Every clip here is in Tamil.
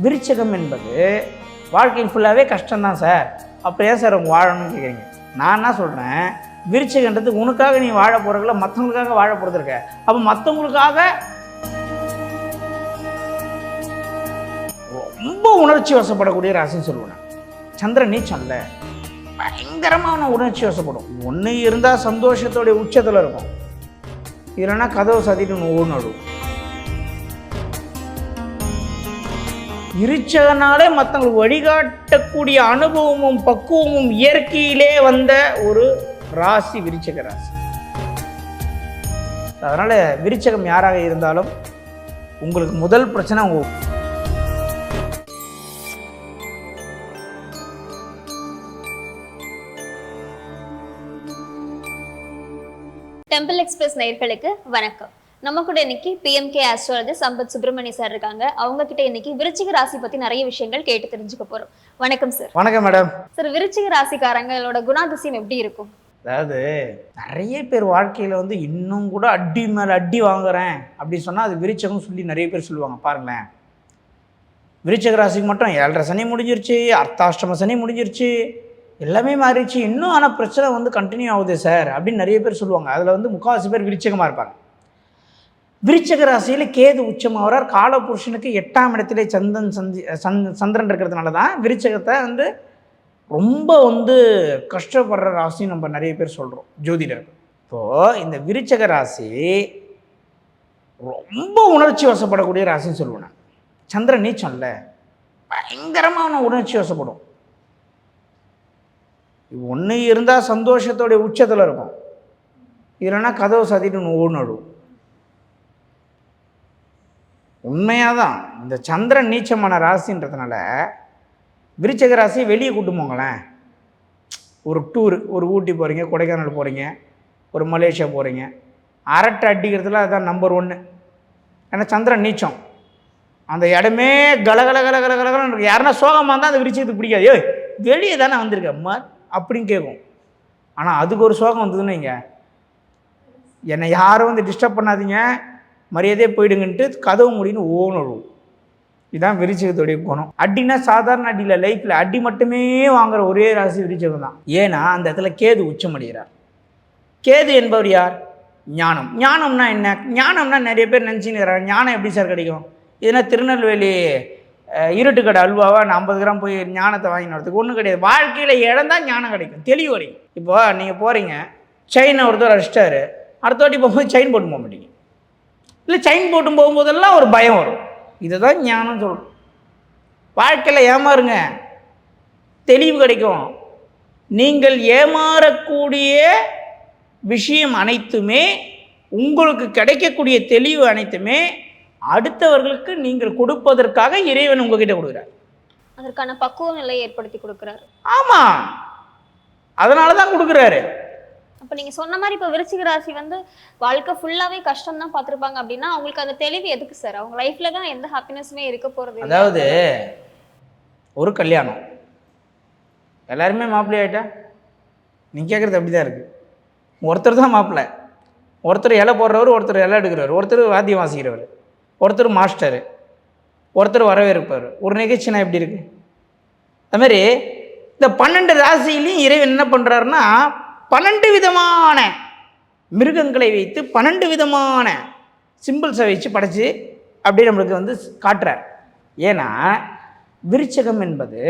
விருச்சகம் என்பது வாழ்க்கையில் ஃபுல்லாகவே கஷ்டம்தான் சார் அப்போ ஏன் சார் உங்க வாழணும்னு கேட்குறீங்க நான் என்ன சொல்கிறேன் விருச்சகன்றது உனக்காக நீ வாழ போகிறதுல மற்றவங்களுக்காக வாழ போகிறது இருக்க. அப்போ மற்றவங்களுக்காக ரொம்ப உணர்ச்சி வசப்படக்கூடிய ராசின்னு சொல்லுவேன். நான். சந்திரன் நீச்சம்ல பயங்கரமான உணர்ச்சி வசப்படும். ஒன்று இருந்தால் சந்தோஷத்தோடைய உச்சத்தில் இருக்கும். இல்லைன்னா கதவை சதிட்டு நோவு நடும் இருச்சகனாலே மற்றவங்களுக்கு வழிகாட்டக்கூடிய அனுபவமும் பக்குவமும் இயற்கையிலே வந்த ஒரு ராசி விருச்சக ராசி. அதனால் விருச்சகம் யாராக இருந்தாலும் உங்களுக்கு முதல் பிரச்சனை உங்கள் டெம்பிள் எக்ஸ்பிரஸ் நேர்களுக்கு வணக்கம். நம்ம கூட இன்னைக்கு PMK astrology Sampath Subramania sir இருக்காங்க. அவங்க கிட்ட இன்னைக்கு விருச்சிக ராசி பத்தி நிறைய விஷயங்கள் கேட்டு தெரிஞ்சுக்க போறோம். வணக்கம் சார் வணக்கம் மேடம் சார் விருச்சிக ராசிக்காரங்களோட குணாதிசயம் எப்படி இருக்கும்? அதாவது நிறைய பேர் வாழ்க்கையில் வந்து இன்னும் கூட அடி மேலே அடி வாங்குறேன் அப்படி சொன்னால் அது விருச்சகம் சொல்லி நிறைய பேர் சொல்லுவாங்க. பாருங்களேன். விருச்சக ராசிக்கு மட்டும் ஏழரை சனி முடிஞ்சிருச்சு அர்த்தாஷ்டம சனி முடிஞ்சிருச்சு எல்லாமே மாறிடுச்சு. இன்னும் ஆனால் பிரச்சனை வந்து கண்டினியூ ஆகுது சார் அப்படின்னு நிறைய பேர் சொல்லுவாங்க. அதில் வந்து முக்கால்வாசி பேர் விருச்சகமாக இருப்பாங்க. விருச்சக ராசியில் கேது உச்சமாகிறார் காலபுருஷனுக்கு எட்டாம் இடத்திலே சந்தன் சந்தி சந்த் சந்திரன் இருக்கிறதுனால தான் விருச்சகத்தை வந்து ரொம்ப வந்து கஷ்டப்படுற ராசி நம்ம நிறைய பேர் சொல்கிறோம் ஜோதிடர். இப்போது இந்த விருச்சக ராசி ரொம்ப உணர்ச்சி வசப்படக்கூடிய ராசின்னு சொல்லுவேன் நான். சந்திரன் நீச்சம்ல பயங்கரமான உணர்ச்சி வசப்படும். ஒன்று இருந்தால் சந்தோஷத்தோடைய உச்சத்தில் இருக்கும். இல்லைன்னா கதவு சாத்திட்டு ஒன்று ஓடும் உண்மையாக தான் இந்த சந்திரன் நீச்சமான ராசின்றதுனால விருச்சக ராசி வெளியே கூட்டு போங்களேன். ஒரு டூர் ஒரு ஊட்டி போகிறீங்க கொடைக்கானல் போகிறீங்க ஒரு மலேசியா போகிறீங்க அரட்டை அடிக்கிறதுல அதுதான் நம்பர் ஒன்று ஏன்னா சந்திரன் நீச்சம். அந்த இடமே கலகல கல கல கலகலன்னு இருக்கு. யாருன்னா சோகமாக இருந்தால் அந்த விரிச்சத்துக்கு பிடிக்காது. ஏய் வெளியே தானே வந்திருக்க? அம்மா அப்படின்னு கேட்கும். ஆனால் அதுக்கு ஒரு சோகம் வந்ததுன்னு வைங்க. என்னை யாரும் வந்து டிஸ்டர்ப் பண்ணாதீங்க. மரியாதையே போயிடுங்கன்ட்டு கதவு முடின்னு ஓணும் இதுதான் விருச்சகத்துடைய குணம். அடினா சாதாரண அடியில் லைஃப்பில் அடி மட்டுமே வாங்குற ஒரே ராசி விருச்சகம் தான். ஏன்னா அந்த இடத்துல கேது உச்சமடைகிறார் கேது என்பவர் யார்? ஞானம். ஞானம்னா என்ன? ஞானம்னா நிறைய பேர் நினச்சின்னு ஞானம் எப்படி சார் கிடைக்கும்? இதுனா திருநெல்வேலி இருட்டுக்கடை அல்வாவா? நான் ஐம்பது கிராம் போய் ஞானத்தை வாங்கின்னு வரதுக்கு ஒன்றும் கிடையாது. வாழ்க்கையில் இழந்தால் ஞானம் கிடைக்கும். தெளிவு கிடைக்கும் இப்போ நீங்கள் போகிறீங்க செயினை ஒருத்தர் அடிச்சிட்டாரு. அடுத்த வாட்டி போகும்போது செயின் போட்டு போக மாட்டீங்க. இல்லை செயின் போட்டு போகும்போதெல்லாம் ஒரு பயம் வரும். இதுதான் ஞானம் சொல்கிறோம் வாழ்க்கையில் ஏமாறுங்க. தெளிவு கிடைக்கும். நீங்கள் ஏமாறக்கூடிய விஷயம் அனைத்துமே உங்களுக்கு கிடைக்கக்கூடிய தெளிவு அனைத்துமே அடுத்தவர்களுக்கு நீங்கள் கொடுப்பதற்காக இறைவன் உங்ககிட்ட கொடுக்குறார். அதற்கான பக்குவ நிலையை ஏற்படுத்தி கொடுக்குறாரு. ஆமாம் அதனால தான் கொடுக்குறாரு. அப்போ நீங்கள் சொன்ன மாதிரி இப்போ விருச்சிக ராசி வந்து வாழ்க்கை ஃபுல்லாகவே கஷ்டம் தான் பார்த்துருப்பாங்க அப்படின்னா அவங்களுக்கு அந்த தெளிவு எதுக்கு சார் அவங்க லைஃப்பில் தான் எந்த ஹாப்பினஸுமே இருக்க போகிறது அதாவது ஒரு கல்யாணம். எல்லாருமே மாப்பிள்ளை ஆகிட்டா நீ கேட்குறது அப்படி தான் இருக்குது ஒருத்தர் தான் மாப்பிள்ளை. ஒருத்தர் இலை போடுறவர் ஒருத்தர் இலை எடுக்கிறவர். ஒருத்தர் வாத்தியம் வாசிக்கிறவர். ஒருத்தர் மாஸ்டரு. ஒருத்தர் வரவேற்பவர். ஒரு நிகழ்ச்சினா எப்படி இருக்குது அதுமாரி இந்த பன்னெண்டு ராசியிலையும் இறைவன் என்ன பண்ணுறாருன்னா பன்னெண்டு விதமான மிருகங்களை வைத்து பன்னெண்டு விதமான சிம்பிள்ஸை வச்சு படைச்சு அப்படியே நம்மளுக்கு வந்து காட்டுறார். ஏன்னா விருச்சகம் என்பது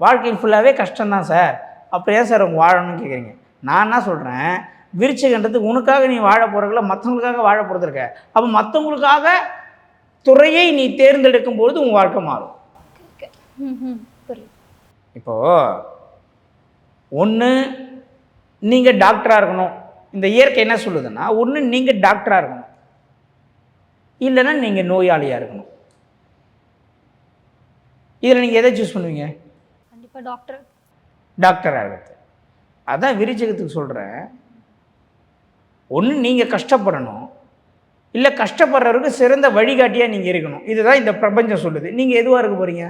வாழ்க்கையில் ஃபுல்லாகவே கஷ்டம்தான் சார் அப்போ ஏன் சார் உங்க வாழணும்னு கேட்குறீங்க நான் என்ன சொல்கிறேன் விருச்சகன்றது உனக்காக நீ வாழ போகிறதுல மற்றவங்களுக்காக வாழ போகிறது இருக்க அப்போ மற்றவங்களுக்காக துறையை நீ தேர்ந்தெடுக்கும் பொழுது உன் வாழ்க்கை மாறும். இப்போது ஒன்று நீங்கள் டாக்டராக இருக்கணும். இந்த இயற்கை என்ன சொல்லுதுன்னா ஒன்று நீங்கள் டாக்டராக இருக்கணும். இல்லைன்னா நீங்கள் நோயாளியாக இருக்கணும். இதில் நீங்கள் எதை சூஸ் பண்ணுவீங்க? கண்டிப்பா டாக்டர் டாக்டர் ஆகிறது அதான் விரிச்சகத்துக்கு சொல்கிறேன் ஒன்று நீங்கள் கஷ்டப்படணும். இல்லை கஷ்டப்படுறவருக்கு சிறந்த வழிகாட்டியாக நீங்கள் இருக்கணும். இதுதான் இந்த பிரபஞ்சம் சொல்லுது. நீங்கள் எதுவாக இருக்க போகிறீங்க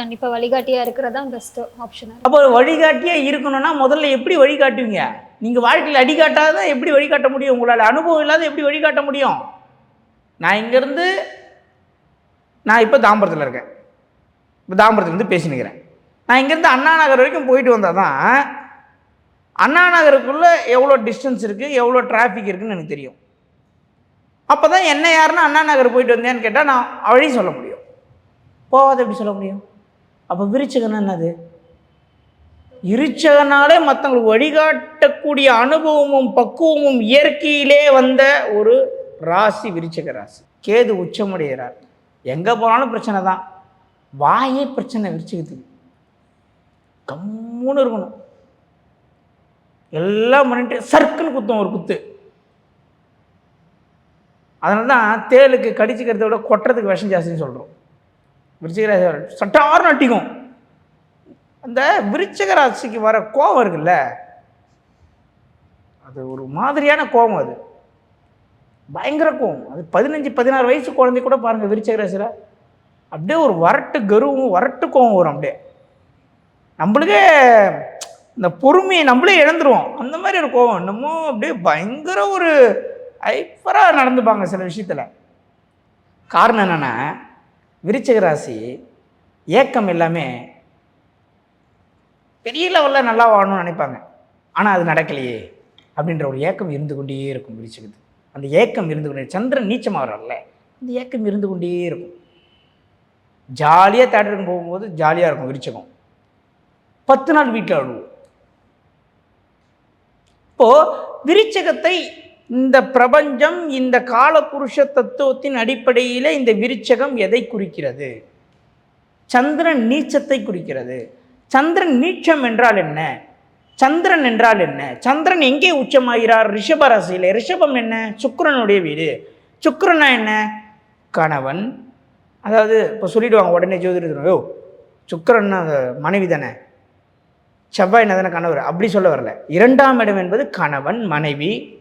கண்டிப்பாக வழிகாட்டியா இருக்கிறதா பெஸ்ட் ஆப்ஷன் அப்போ வழிகாட்டியாக இருக்கணும்னா முதல்ல எப்படி வழிகாட்டுவீங்க? நீங்கள் வாழ்க்கையில் அடிகாட்டாத எப்படி வழிகாட்ட முடியும்? உங்களால் அனுபவம் இல்லாத எப்படி வழிகாட்ட முடியும்? நான் இங்கேருந்து நான் இப்போ தாம்பரத்தில் இருக்கேன். இப்போ தாம்பரத்துலேருந்து பேசினுக்கிறேன் நான் இங்கேருந்து அண்ணா நகர் வரைக்கும் போயிட்டு வந்தால் தான் அண்ணா நகருக்குள்ளே எவ்வளோ டிஸ்டன்ஸ் இருக்குது எவ்வளோ டிராஃபிக் இருக்குதுன்னு எனக்கு தெரியும். அப்போ தான் என்ன யாருன்னா அண்ணா நகர் போயிட்டு வந்தேன்னு கேட்டால் நான் வழி சொல்ல முடியும். போகாத எப்படி சொல்ல முடியும்? அப்போ விருச்சகன் என்னது? இருச்சகனாலே மற்றவங்களுக்கு வழிகாட்டக்கூடிய அனுபவமும் பக்குவமும் இயற்கையிலே வந்த ஒரு ராசி விருச்சக ராசி. கேது உச்சமுடைகிறார். எங்கே போனாலும் பிரச்சனை தான். வாயே பிரச்சனை விருச்சகத்துக்கு. கம்முன்னு இருக்கணும். எல்லாம் பண்ணிட்டு சர்க்குன்னு குத்தும் ஒரு குத்து. அதனால தான் தேளுக்கு கடிச்சுக்கிறத விட கொட்டுறதுக்கு விஷம் ஜாஸ்தின்னு சொல்கிறோம் விருச்சிகராசி சட்டார்னு அட்டிக்கும் அந்த விருச்சிக ராசிக்கு வர கோபம் இருக்குல்ல? அது ஒரு மாதிரியான கோபம் அது. பயங்கர கோபம் அது பதினஞ்சு பதினாறு வயசு குழந்தை கூட பாருங்கள் விருச்சிக ராசியில் அப்படியே ஒரு வரட்டு கருவும் வரட்டு கோபம் வரும் அப்படியே. நம்மளுக்கே இந்த பொறுமையை நம்மளே இழந்துருவோம். அந்த மாதிரி ஒரு கோபம் இன்னமும் அப்படியே பயங்கர ஒரு ஐப்பராக நடந்துப்பாங்க சில விஷயத்தில். காரணம் என்னென்னா விருச்சிக ராசி ஏக்கம் எல்லாமே பெரிய லெவலில் நல்லா வாழணும்னு நினைப்பாங்க. ஆனால் அது நடக்கலையே அப்படின்ற ஒரு ஏக்கம் இருந்து கொண்டே இருக்கும் விருச்சிகத்து அந்த ஏக்கம் இருந்து கொண்டே சந்திரன் நீச்சமாகறல்ல அந்த ஏக்கம் இருந்து கொண்டே இருக்கும். ஜாலியாக தேட்டருக்கு போகும்போது ஜாலியாக இருக்கும் விரிச்சகம். பத்து நாள் வீட்டில் அழுவோம். இப்போது விரிச்சகத்தை இந்த பிரபஞ்சம் இந்த காலபுருஷ தத்துவத்தின் அடிப்படையில் இந்த விருச்சகம் எதை குறிக்கிறது? சந்திரன் நீச்சத்தை குறிக்கிறது. சந்திரன் நீச்சம் என்றால் என்ன? சந்திரன் என்றால் என்ன? சந்திரன் எங்கே உச்சமாகிறார்? ரிஷப ராசியில் ரிஷபம் என்ன? சுக்கரனுடைய வீடு. சுக்கரனா என்ன? கணவன். அதாவது இப்போ சொல்லிடுவாங்க உடனே ஜோதிடர் ஓ சுக்கிரன்னா மனைவி தானே? செவ்வாய் என்ன தானே கணவர்? அப்படி சொல்ல வரல. இரண்டாம் இடம் என்பது கணவன் மனைவி.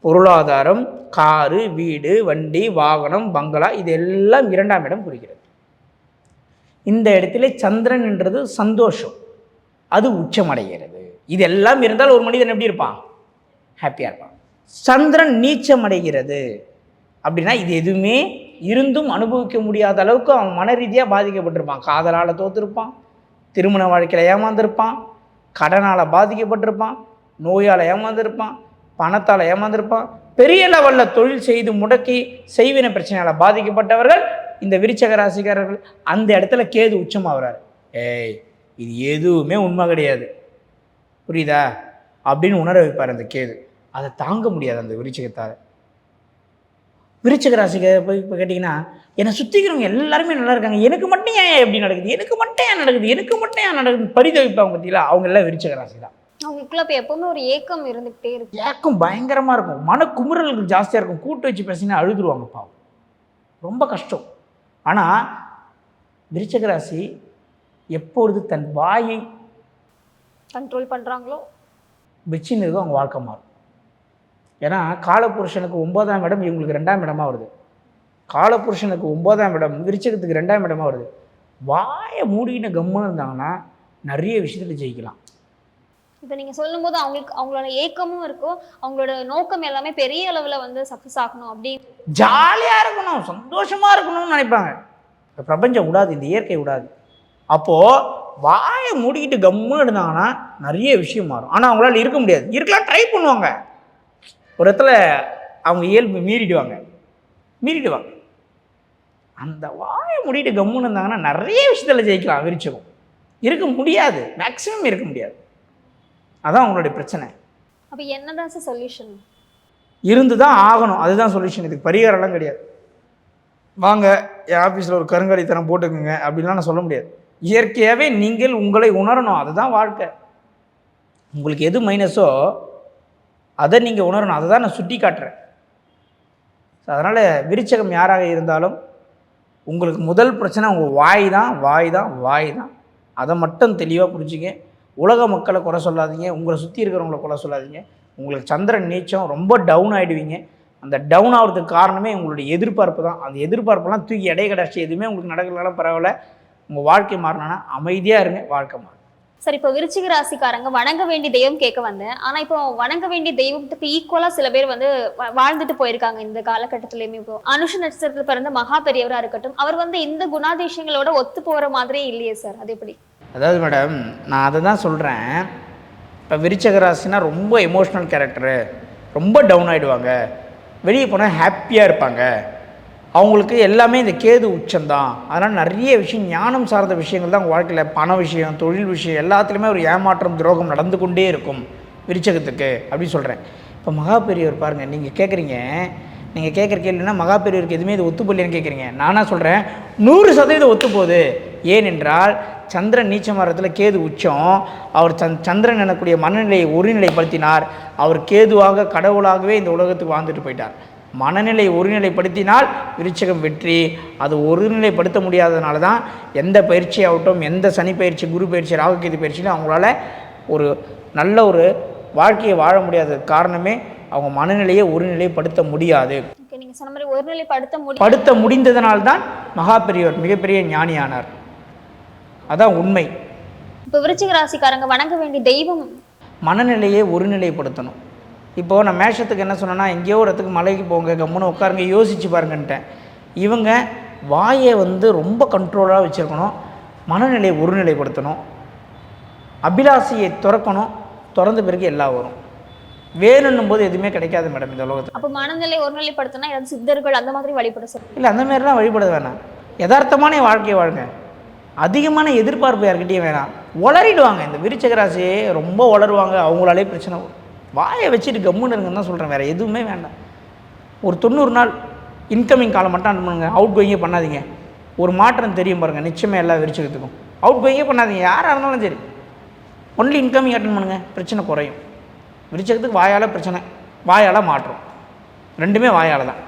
பொருளாதாரம் காரு வீடு வண்டி வாகனம் பங்களா இது எல்லாம் இரண்டாம் இடம் குறிக்கிறது. இந்த இடத்துல சந்திரன் என்றது சந்தோஷம். அது உச்சமடைகிறது. இது எல்லாம் இருந்தால் ஒரு மனிதன் எப்படி இருப்பான்? ஹாப்பியாக இருப்பான். சந்திரன் நீச்சம் அடைகிறது அப்படின்னா இது எதுவுமே இருந்தும் அனுபவிக்க முடியாத அளவுக்கு அவன் மன ரீதியாக பாதிக்கப்பட்டிருப்பான். காதலால் தோற்றிருப்பான் திருமண வாழ்க்கையில் ஏமாந்திருப்பான். கடனால் பாதிக்கப்பட்டிருப்பான். நோயால் ஏமாந்திருப்பான். பணத்தால் ஏமாந்திருப்பான். பெரிய லெவலில் தொழில் செய்து முடக்கி செய்வின பிரச்சனையால் பாதிக்கப்பட்டவர்கள் இந்த விருச்சக ராசிக்காரர்கள் அந்த இடத்துல கேது உச்சமாகிறார். ஏய் இது எதுவுமே உண்மை கிடையாது. புரியுதா? அப்படின்னு உணர வைப்பார் அந்த கேது. அதை தாங்க முடியாது அந்த விருச்சகத்தால். விருச்சக ராசிக்கு போய் இப்போ கேட்டிங்கன்னா என்னை சுற்றிக்கிறவங்க எல்லாருமே நல்லா இருக்காங்க. எனக்கு மட்டும் ஏன் எப்படி நடக்குது? எனக்கு மட்டும் ஏன் நடக்குது? எனக்கு மட்டும் ஏன் நடக்குது? பரிதவிப்பாங்க பார்த்தீங்களா அவங்க எல்லாம் விருச்சக ராசி தான் அவங்களுக்குள்ள அப்ப எப்பவுமே ஒரு ஏக்கம் இருந்துகிட்டே இருக்கு. ஏக்கம் பயங்கரமாக இருக்கும். மன குமுறல்கள் ஜாஸ்தியாக இருக்கும். கூட்டு வச்சு பேசினா அழுதுருவாங்க பாவம். ரொம்ப கஷ்டம். ஆனால் விருச்சக ராசி எப்பொழுது தன் வாயை கண்ட்ரோல் பண்றாங்களோ? வச்சுன்னு இருக்கோ அவங்க வாழ்க்கை மாறும். ஏன்னா காலபுருஷனுக்கு ஒன்பதாம் இடம் இவங்களுக்கு ரெண்டாம் இடமா வருது. காலபுருஷனுக்கு ஒன்பதாம் இடம் விருச்சகத்துக்கு ரெண்டாம் இடமா வருது. வாயை மூடிக்கிட்டு கம்முன்னு இருந்தாங்கன்னா நிறைய விஷயத்தில் ஜெயிக்கலாம். இப்போ நீங்கள் சொல்லும்போது அவங்களுக்கு அவங்களோட ஏக்கமும் இருக்கும். அவங்களோட நோக்கம் எல்லாமே பெரிய அளவில் வந்து சக்ஸஸ் ஆகணும் அப்படின்னு ஜாலியாக இருக்கணும் சந்தோஷமாக இருக்கணும்னு நினைப்பாங்க. இந்த பிரபஞ்சம் விடாது இந்த இயற்கை விடாது. அப்போது வாயை மூடிக்கிட்டு கம்முன்னு இருந்தாங்கன்னா நிறைய விஷயம் மாறும். ஆனால் அவங்களால இருக்க முடியாது. இருக்கலாம் ட்ரை பண்ணுவாங்க. ஒரு இடத்துல அவங்க இயல்பு மீறிடுவாங்க. மீறிடுவாங்க. அந்த வாயை மூடிட்டு கம்முன்னு இருந்தாங்கன்னா நிறைய விஷயத்தில் ஜெயிக்கலாம் விரிச்சகம். இருக்க முடியாது. மேக்ஸிமம் இருக்க முடியாது. அதான் அவங்களுடைய பிரச்சனை. அப்ப என்னதான் சார் சொல்யூஷன் இருந்து தான் ஆகணும். அதுதான் சொல்யூஷன் இதுக்கு பரிகாரம்லாம் கிடையாது. வாங்க என் ஆஃபீஸில் ஒரு கருங்காலித்தனம் போட்டுக்குங்க அப்படின்லாம் நான் சொல்ல முடியாது. இயற்கையாகவே நீங்கள் உங்களை உணரணும். அதுதான் வாழ்க்கை. உங்களுக்கு எது மைனஸோ அதை நீங்கள் உணரணும். அதை தான் நான் சுட்டி காட்டுறேன். அதனால் விருச்சகம் யாராக இருந்தாலும் உங்களுக்கு முதல் பிரச்சனை உங்கள் வாய் தான் வாய் தான் வாய் தான். அதை மட்டும் தெளிவாக புரிஞ்சுங்க. உலக மக்களை குறை சொல்லாதீங்க உங்களை சுற்றி இருக்கிறவங்கள குறை சொல்லாதீங்க. உங்களுக்கு சந்திரன் நீச்சம் ரொம்ப டவுன் ஆகிடுவீங்க அந்த டவுன் ஆகிறதுக்கு காரணமே உங்களுடைய எதிர்பார்ப்பு தான். அந்த எதிர்பார்ப்பெல்லாம் தூக்கி எடை கிடச்சி எதுவுமே உங்களுக்கு நடக்கலாம் பரவாயில்ல. உங்கள் வாழ்க்கை மாறினா அமைதியாக இருங்க வாழ்க்கை மாறும் சார் இப்போ விருச்சிக ராசிக்காரங்க வணங்க வேண்டிய தெய்வம் கேட்க வந்தேன். ஆனால் இப்போ வணங்க வேண்டிய தெய்வத்துக்கு ஈக்குவலாக சில பேர் வந்து வா- வாழ்ந்துட்டு போயிருக்காங்க இந்த காலகட்டத்திலயுமே. இப்போ அனுஷ நட்சத்திரத்தில் பிறந்த மகா பெரியவராக இருக்கட்டும் அவர் வந்து இந்த குணாதிசயங்களோட ஒத்து போகிற மாதிரியே இல்லையே சார். அது எப்படி? அதாவது மேடம் நான் அதை தான் சொல்கிறேன் இப்போ விருச்சக ராசினா ரொம்ப எமோஷ்னல் கேரக்டரு ரொம்ப டவுன் ஆகிடுவாங்க வெளியே போனால் ஹாப்பியாக இருப்பாங்க. அவங்களுக்கு எல்லாமே இந்த கேது உச்சம்தான். அதனால் நிறைய விஷயம் ஞானம் சார்ந்த விஷயங்கள் தான் அவங்க வாழ்க்கையில். பண விஷயம் தொழில் விஷயம் எல்லாத்துலேயுமே ஒரு ஏமாற்றம் துரோகம் நடந்து கொண்டே இருக்கும் விருச்சகத்துக்கு அப்படின்னு சொல்கிறேன் இப்போ மகா பெரியவர் பாருங்கள் நீங்கள் கேட்குறீங்க நீங்கள் கேட்குற கேள்வினா மகா பெரியவருக்கு எதுவுமே இது ஒத்து போகலைன்னு கேட்குறீங்க நானாக சொல்கிறேன் நூறு சதவீதம் ஒத்து போகுது. ஏனென்றால் சந்திரன் நீச்ச மரத்தில் கேது உச்சம். அவர் சந் சந்திரன் எனக்கூடிய மனநிலையை ஒருநிலைப்படுத்தினார். அவர் கேதுவாக கடவுளாகவே இந்த உலகத்துக்கு வாழ்ந்துட்டு போயிட்டார். மனநிலை ஒருநிலைப்படுத்தினால் விருச்சகம் வெற்றி. அது ஒருநிலைப்படுத்த முடியாததுனால தான் எந்த பயிற்சி ஆகட்டும் எந்த சனி பயிற்சி குரு பயிற்சி ராகுகேது பயிற்சியிலும் அவங்களால ஒரு நல்ல ஒரு வாழ்க்கையை வாழ முடியாத காரணமே அவங்க மனநிலையை ஒருநிலைப்படுத்த முடியாது. ஓகே நீங்க சொன்ன மாதிரி ஒருநிலைப்படுத்த படுத்த முடிந்ததனால்தான் மகா பெரியவர் மிகப்பெரிய ஞானியானார். அதான் உண்மை. இப்போ விருச்சிக ராசிக்காரங்க வணங்க வேண்டிய தெய்வம். மனநிலையை ஒருநிலைப்படுத்தணும். இப்போது நான் மேஷத்துக்கு என்ன சொன்னேன்னா எங்கேயோ ஒரு இடத்துக்கு மலைக்கு போங்க கம்முன்னு உட்காருங்க யோசிச்சு பாருங்கன்ட்டேன். இவங்க வாயை வந்து ரொம்ப கண்ட்ரோலாக வச்சுருக்கணும். மனநிலையை ஒருநிலைப்படுத்தணும். அபிலாஷையை திறக்கணும். திறந்த பிறகு எல்லாம் வரும். வேணும்னும் போது எதுவுமே கிடைக்காது மேடம் இந்த உலகத்தில். அப்போ மனநிலை ஒருநிலைப்படுத்தினா ஏதாவது சித்தர்கள் அந்த மாதிரி வழிபட சார் இல்லை அந்த மாதிரிலாம் வழிபட வேணாம். யதார்த்தமான வாழ்க்கையை வாழுங்க. அதிகமான எதிர்பார்ப்பு யார்கிட்டையும் வேணாம். உளறிடுவாங்க இந்த விருச்சகராசியே ரொம்ப உளருவாங்க அவங்களாலே பிரச்சனை வரும். வாயை வச்சுட்டு கம்முன்னு இருங்கன்னு தான் சொல்கிறேன் வேறு எதுவுமே வேண்டாம். ஒரு தொண்ணூறு நாள் இன்கமிங் காலம் மட்டும் அட்டன் பண்ணுங்க. அவுட் கோயிங்கே பண்ணாதீங்க. ஒரு மாற்றம் தெரியும் பாருங்கள் நிச்சயமே எல்லா விரிச்சகத்துக்கும். அவுட் கோயிங்கே பண்ணாதீங்க. யாராக இருந்தாலும் சரி. ஒன்லி இன்கமிங் அட்டன் பண்ணுங்கள் பிரச்சனை குறையும். விரிச்சகத்துக்கு வாயால் பிரச்சனை. வாயால் மாற்றம். ரெண்டுமே வாயால் தான்.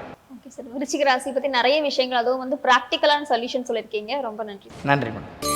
ஓகே சார் விருச்சிக ராசி பத்தி நிறைய விஷயங்கள் அதுவும் வந்து ப்ராக்டிக்கலான சொல்யூஷன் சொல்லியிருக்கீங்க. ரொம்ப நன்றி. நன்றி மேடம்